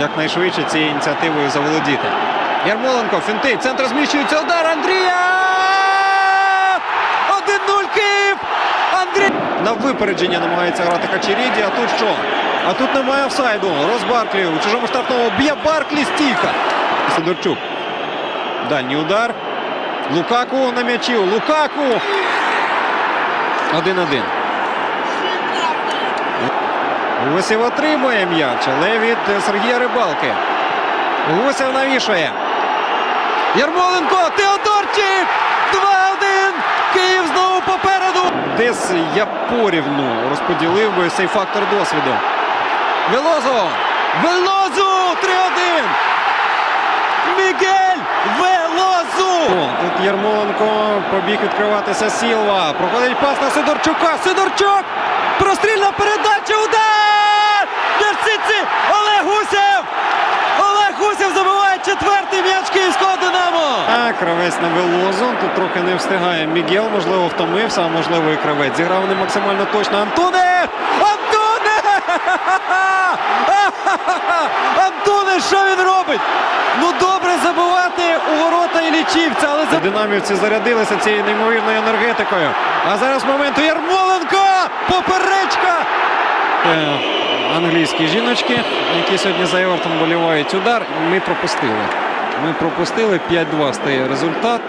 якнайшвидше цією ініціативою заволодіти. Ярмоленко, фінти, центр зміщується, удар Андрія! 1-0 Київ! Андрій! На випередження намагається грати Хачеріді, а тут що? А тут немає офсайду. Рос Барклі у чужому штрафному б'є Барклі стійка. Сидорчук. Дальній удар. Лукаку на м'ячі. Лукаку. 1-1. Гусєв отримує м'яч, але від Сергія Рибалки. Гусєв навішує. Ярмоленко, Теодорчик! 2-1! Київ знову попереду. Десь я порівну розподілив би цей фактор досвіду. Велозо! Велозу! 3-1! Мігель Велозу! Тут Ярмоленко побіг відкриватися Сілва. Проходить пас на Сидорчука. Сидорчук! Прострільна передача! Кравець на Велозу. Тут трохи не встигає Мігел. Можливо, втомився, а можливо і кравець. Зіграв не максимально точно. Антоне! Антоне! Антоне, що він робить? Ну добре забивати у ворота і лічівця, але динамівці зарядилися цією неймовірною енергетикою. А зараз момент у Ярмоленко! Поперечка! Е, англійські жіночки, які сьогодні за Евертон болівають удар. Ми пропустили. Ми пропустили 5-2 стає результат.